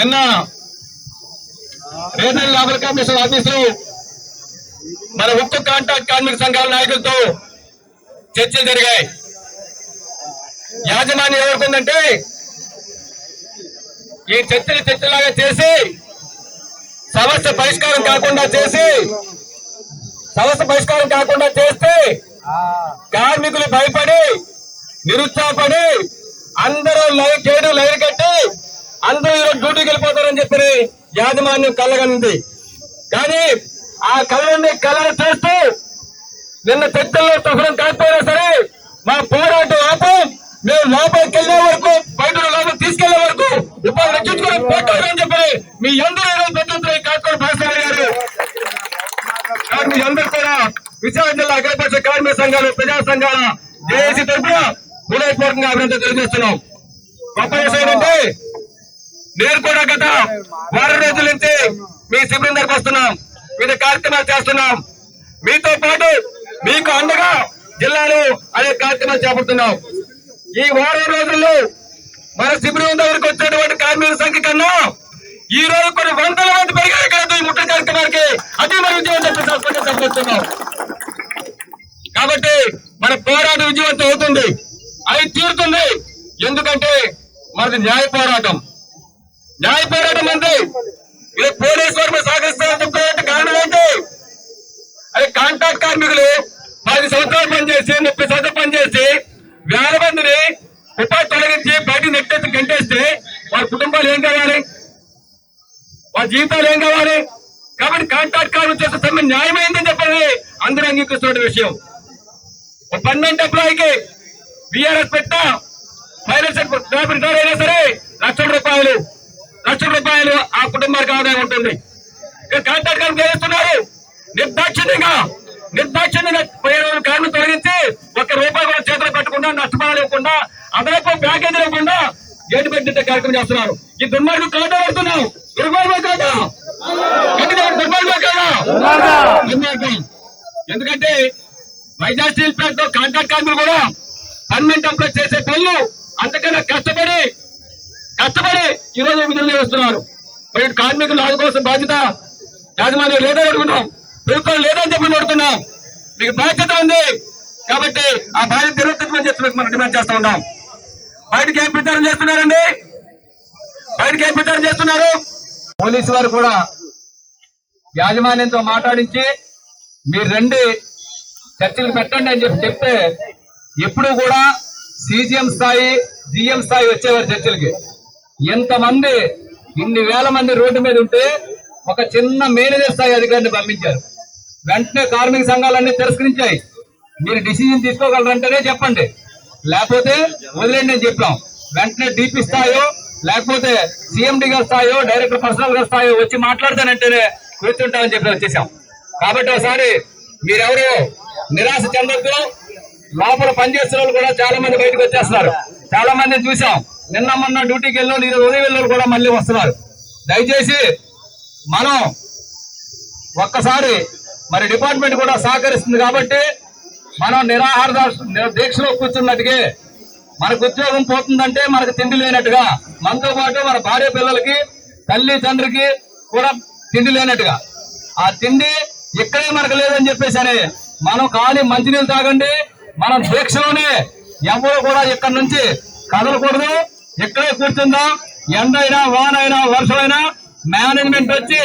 నిన్న regional labour commission ఆఫీసులు మన ఉక్కు కాంట్రాక్ట్ కార్మిక సంఘాల నాయకులతో చర్చలు జరిగాయి. యాజమాన్యం ఎవరికుందంటే ఈ చర్చలు చర్చలాగా చేసి సమస్య పరిష్కారం కాకుండా చేసి సమస్య పరిష్కారం కాకుండా చేస్తే కార్మికులు భయపడి నిరుత్సాహపడి అందరూ లైన్ కేడు లైన్ కట్టి అందరూ ఈరోజు డ్యూటీకి వెళ్ళిపోతారని చెప్పి యాజమాన్యం కలగనుంది. కానీ ఆ కళని కళను చేస్తూ నిన్న చర్చల్లో సఫలం కాకపోయినా సరే మా పోరాటం ఆపం మేము లోపలికి వెళ్ళే వరకు బయట లోపల తీసుకెళ్ళే వరకు ఇబ్బంది రక్షించుకుని పోతారని చెప్పి మీ అందరూ ఈరోజు పెద్దలు కాకుండా భాస్కర్ గారు. మీ అందరూ కూడా విశాఖ జిల్లా అఖిలపక్ష కార్మిక సంఘాలు ప్రజా సంఘాల జేఏసీ తరఫున హృదయపూర్వకంగా అభినందన తెలియజేస్తున్నాం. గొప్ప విషయం ఏంటంటే నేను కూడా గత వారం రోజుల నుంచి మీ శిబిరం దగ్గరకు వస్తున్నాం. వివిధ కార్యక్రమాలు చేస్తున్నాం. మీతో పాటు మీకు అండగా జిల్లాలో అనేక కార్యక్రమాలు చేపడుతున్నాం. ఈ వారం రోజుల్లో మన శిబిరం దగ్గరకు వచ్చేటువంటి కార్మికుల సంఖ్య కన్నా ఈ రోజు కొన్ని వందల మంది పెరిగారు కాదు ఈ ముట్టడి కార్యక్రమానికి. అదే మన విజయం చెప్పి కాబట్టి మన పోరాటం విజయవంతం అవుతుంది. అది తీరుతుంది. ఎందుకంటే మనది న్యాయ పోరాటం. న్యాయ పోరాటం ఉంది. ఇది పోలీసు వారు సహకరిస్తారని చెప్తారంటే కారణం ఏంటి? అది కాంట్రాక్ట్ కార్మికులు పది సంవత్సరాలు పనిచేసి ముప్పై శాతం పనిచేసి వేల మందిని ఉపాధి తొలగించి బయటకు నెట్టేసి గంటేస్తే వారి కుటుంబాలు ఏం కావాలి? వారి జీవితాలు ఏం కావాలి? కాబట్టి కాంట్రాక్ట్ కార్మికులు చేసే సమ్మె న్యాయమైందని చెప్పండి అందరూ అంగీకరిస్తున్న విషయం. ఒక పన్నెండు ఎంప్లాయీకి బీఆర్ఎస్ పెట్టిన ఫైనాన్స్ రిటైర్ అయినా సరే లక్షల రూపాయలు. లక్షల రూపాయలు ఆ కుటుంబానికి ఆదాయం ఉంటుంది. ఇక కాంట్రాక్ట్ కార్మికులు చేస్తున్నారు? నిర్దాక్షిణ్యంగా నిర్దాక్షిణ్యంగా పదిహేను కార్మికులు తొలగించి ఒక్క రూపాయి కూడా చేతులు పెట్టకుండా నష్టపడాలు ఇవ్వకుండా అదనపు ప్యాకేజీ ఇవ్వకుండా గేటు పెట్టిన కార్యక్రమం చేస్తున్నారు. ఈ దుర్మార్గం కాదా పడుతున్నాం దుర్మార్గం కాదా? దుర్మార్గం కాదా? దుర్మార్గం. ఎందుకంటే వైజాగ్ స్టీల్ ప్లాంట్లో కాంట్రాక్ట్ కార్మికులు కూడా పర్మనెంట్ ఎంప్లాయ్ చేసే పనులు అంతకన్నా కష్టపడి ఈ రోజు విధులు నిర్వహిస్తున్నారు మరి కార్మికులు ఆదుకోవాల్సిన బాధ్యత యాజమాన్యం లేదని అడుగుతున్నాం ప్రభుత్వం లేదని చెప్పి అడుగుతున్నాం మీకు బాధ్యత ఉంది. కాబట్టి ఆ బాధ్యత నిర్వర్తించమని చెప్పి మనం డిమాండ్ చేస్తూ ఉన్నాం. బయటకి ఏం ప్రచారం చేస్తున్నారండి? బయటకి ఏం ప్రచారం చేస్తున్నారు? పోలీసు వారు కూడా యాజమాన్యంతో మాట్లాడించి మీరు రండి చర్చలు పెట్టండి అని చెప్పి చెప్తే ఎప్పుడు కూడా సీజీఎం స్థాయి జిఎం స్థాయి వచ్చేవారు చర్చలకి. ఎంతమంది ఇన్ని వేల మంది రోడ్డు మీద ఉంటే ఒక చిన్న మేనేజర్ స్థాయి అధికారిని పంపించారు. వెంటనే కార్మిక సంఘాలన్నీ తిరస్కరించాయి. మీరు డిసిజన్ తీసుకోగలరంటేనే చెప్పండి. లేకపోతే వదిలేండి అని చెప్పాం. వెంటనే డిపి స్థాయో లేకపోతే సిఎండి గారి స్థాయో డైరెక్టర్ పర్సనల్ గారి స్థాయో వచ్చి మాట్లాడతానంటేనే కూర్చుంటామని చెప్పి వచ్చేసాం. కాబట్టి ఒకసారి మీరెవరు నిరాశ చెందొద్దు. లోపల పనిచేస్తున్న వాళ్ళు కూడా చాలా మంది బయటకు వచ్చేస్తున్నారు. చాలా మందిని చూసాం. నిన్న మొన్న డ్యూటీకి వెళ్ళి ఈరోజు ఉదయం వెళ్ళారు కూడా మళ్ళీ వస్తున్నారు. దయచేసి మనం ఒక్కసారి మరి డిపార్ట్మెంట్ కూడా సహకరిస్తుంది కాబట్టి మనం నిరాహార దీక్షలో కూర్చున్నట్టుగా మనకు ఉద్యోగం పోతుందంటే మనకు తిండి లేనట్టుగా మనతో పాటు మన భార్య పిల్లలకి తల్లి తండ్రికి కూడా తిండి లేనట్టుగా. ఆ తిండి ఇక్కడే మనకు లేదని చెప్పేసి అని మనం ఖాళీ మంచినీళ్ళు తాగండి మనం దీక్షలోనే ఎవరు కూడా ఇక్కడ నుంచి కదలకూడదు. ఎక్కడ కూర్చుందో ఎండైనా అయినా అయినా వర్షమైనా మేనేజ్మెంట్ వచ్చి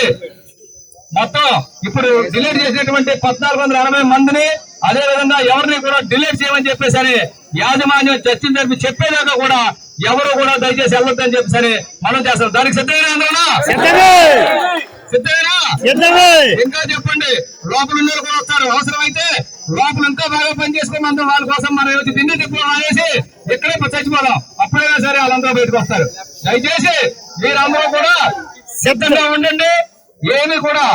మొత్తం ఇప్పుడు డిలీట్ చేసినటువంటి పద్నాలుగు వందల అరవై మందిని అదే విధంగా ఎవరిని కూడా డిలీట్ చేయమని చెప్పేసి యాజమాన్యం చర్చలు జరిపి చెప్పేదాకా కూడా ఎవరు కూడా దయచేసి వెళ్ళొద్దని చెప్పేసి మనం చేస్తాం దానికి సిద్ధమైన ఇంకా చెప్పండి. లోపల ఉన్న కూడా వస్తారు. అవసరమైతే లోపల ఇంకా బాగా పనిచేసుకుని అందరూ వాళ్ళ కోసం మనం వచ్చి తిండి తిప్పులు మానేసి ఇక్కడే చచ్చిపోదాం. అప్పుడైనా సరే వాళ్ళందరూ బయటకు వస్తారు. దయచేసి మీరందరూ కూడా సిద్ధంగా ఉండండి. ఏమి కూడా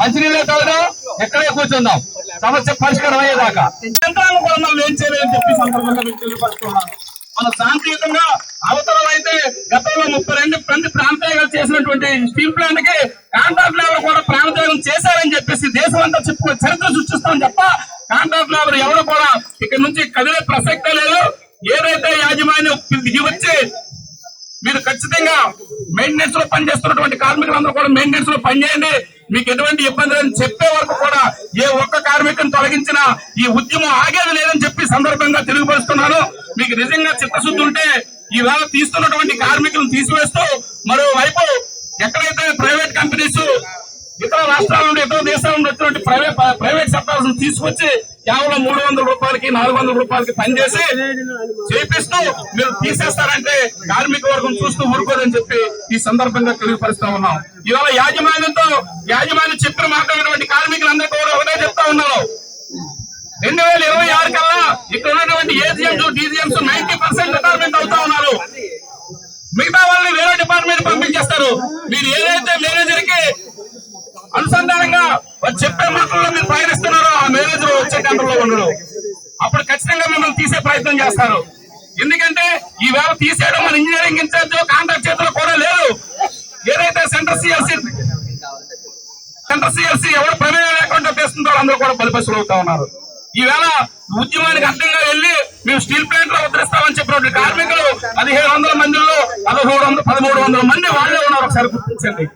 మంచినీళ్ళే తాగుదాం. ఎక్కడే కూర్చుందాం. సమస్య పరిష్కారం అయ్యేదాకా. యంత్రాంగం కూడా మనం ఏం చేయలేదని చెప్పి సందర్భంగా మీకు తెలియపరుస్తున్నాను. మన శాంతియుతంగా అవతరం అయితే గతంలో ముప్పై రెండు మంది ప్రాంతాలు చేసినటువంటి స్టీల్ ప్లాంట్కి కాంట్రాక్ట్ లేబర్ కూడా ప్రాణత్యాగం చేశారని చెప్పేసి దేశం అంతా చెప్పుకో చరిత్ర సృష్టిస్తామని తప్ప కాంట్రాక్ట్ లేబర్ ఎవరు కూడా ఇక్కడ నుంచి కదిలే ప్రసక్తే లేదు. ఏదైతే యాజమాన్యం ఇది వచ్చి మీరు ఖచ్చితంగా మెయింటెనెన్స్లో పనిచేస్తున్నటువంటి కార్మికులందరూ కూడా మెయింటెనెన్స్లో పనిచేయండి. మీకు ఎటువంటి ఇబ్బందులని చెప్పే వరకు కూడా ఏ ఒక్క కార్మికుని తొలగించినా ఈ ఉద్యమం ఆగేది లేదని చెప్పి సందర్భంగా తెలియపరుస్తున్నాను. మీకు నిజంగా చిత్తశుద్ధి ఉంటే ఈవేళ తీస్తున్నటువంటి కార్మికులను తీసివేస్తూ మరోవైపు ఎక్కడైతే ప్రైవేట్ కంపెనీస్ ఇతర రాష్ట్రాల నుండి ఇతర దేశాల నుండి వచ్చినటువంటి ప్రైవేట్ ప్రైవేట్ సెక్టార్స్ తీసుకొచ్చి కేవలం మూడు వందల రూపాయలకి నాలుగు వందల రూపాయలకి పనిచేసి చేపిస్తూ మీరు తీసేస్తారంటే కార్మిక వర్గం చూస్తూ ఊరుకోదని చెప్పి ఈ సందర్భంగా తెలియపరుస్తా ఉన్నాం. ఇవాళ యాజమాన్యంతో యాజమాన్యం చెప్పిన మాట్లాడినటువంటి కార్మికులందరూ కూడా ఒకటే చెప్తా ఉన్నారు. రెండు వేల ఇరవై ఆరు కల్లా ఇక్కడ ఉన్నటువంటి AGMs DGMs ninety percent retirement అవుతా ఉన్నారు. మిగతా వాళ్ళని వేరే డిపార్ట్మెంట్ పంపించేస్తారు. మీరు ఏదైతే మేనేజర్కి అనుసంధానంగా చెప్పే మాటల్లో మీరు ప్రయాణిస్తున్నారో ఆ మేనేజర్ వచ్చే టెండర్లో ఉండడు అప్పుడు ఖచ్చితంగా మిమ్మల్ని తీసే ప్రయత్నం చేస్తారు. ఎందుకంటే ఈ వేళ తీసేయడం మన ఇంజనీరింగ్ ఇన్ఛార్జ్ కాంట్రాక్ట్ చేతిలో కూడా లేదు. ఏదైతే సెంటర్ సిఎల్సి సెంటర్ సిఎల్సి ఎవరు ప్రమేయం లేకుండా తీస్తుందో అందరూ కూడా బలిపశులు అవుతా ఉన్నారు. ఈవేళ ఉద్యమానికి అడ్డంగా వెళ్ళి మేము స్టీల్ ప్లాంట్లో ఉద్ధరిస్తామని చెప్పినటువంటి కార్మికులు పదిహేడు వందల మందిలో పదమూడు వందల పదమూడు వందల మంది వాళ్ళే ఉన్నారు. ఒకసారి గుర్తించండి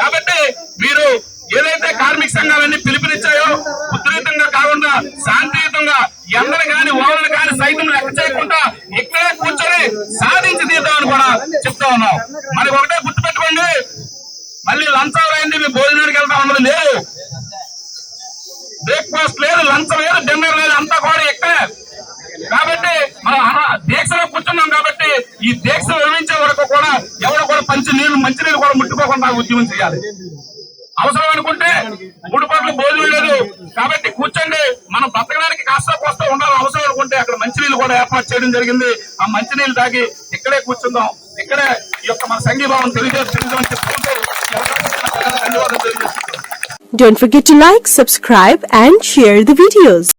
కాబట్టి మీరు ఏదైతే కార్మిక సంఘాలన్నీ పిలుపునిచ్చాయో ఉద్రీతంగా కాకుండా శాంతియుతంగా ఎందరు కాని ఓడలు కాని సైతం లెక్క చేయకుండా ఇక్కడే కూర్చొని సాధించి తీద్దామని కూడా చెప్తా ఉన్నాం. మరి ఒకటే గుర్తుపెట్టుకోండి మళ్ళీ లంచాలు అయింది మీ భోజనానికి వెళ్తా ఉండదు లేదు. బ్రేక్ఫాస్ట్ లేదు లంచం లేదు డిన్నర్ లేదు అంతా కూడా ఇక్కడే. కాబట్టి మనం దీక్షలో కూర్చున్న ఈ దీక్ష విరమించే వరకు కూడా ఎవరు కూడా పంచి నీళ్ళు మంచి నీళ్ళు కూడా ముట్టుకోకుండా ఉద్యమం చేయాలి. అవసరం అనుకుంటే మూడు పట్ల భోజనం లేదు. కాబట్టి కూర్చోండి. మనం బ్రతకడానికి కాస్త కోస్త ఉండాలి. అవసరం అనుకుంటే అక్కడ మంచినీళ్ళు కూడా ఏర్పాటు చేయడం జరిగింది. ఆ మంచినీళ్ళు తాగి ఇక్కడే కూర్చుందాం. ఇక్కడే ఈ యొక్క మన సంఘీభావం తెలియజేసి చెప్పుకుంటూ ధన్యవాదాలు తెలియజేస్తున్నాను. Don't forget to like, subscribe and share the videos.